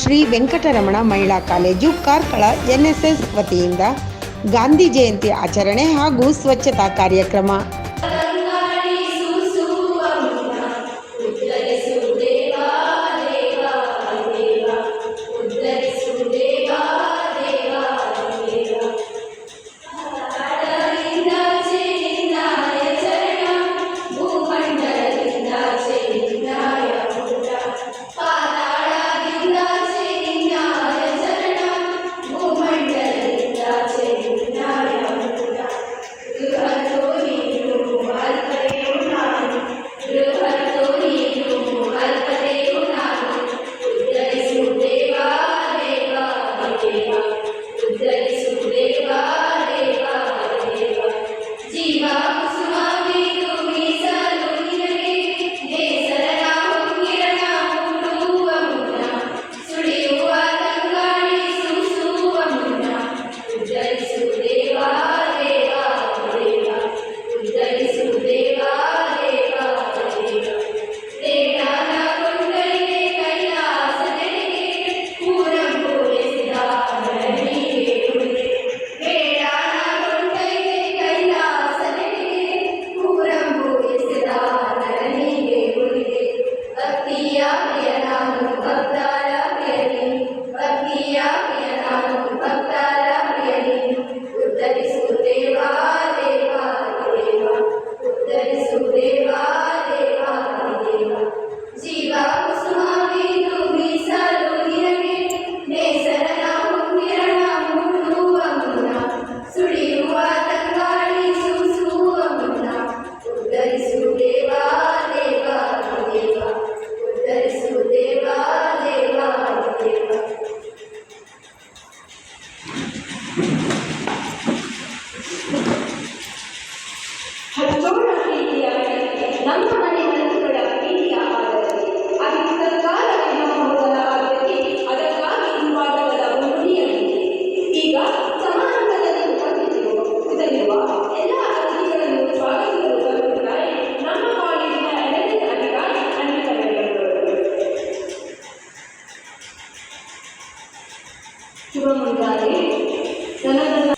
ಶ್ರೀ ವೆಂಕಟರಮಣ ಮಹಿಳಾ college Karkala NSS ವತಿಯಿಂದ ಗಾಂಧಿ ಜಯಂತಿ ಆಚರಣೆ ಹಾಗೂ ಸ್ವಚ್ಛತಾ ಕಾರ್ಯಕ್ರಮ. கிரியா கிரியராகிறது ಮಾಡಿದ್ದಾರೆ ನನಗೆ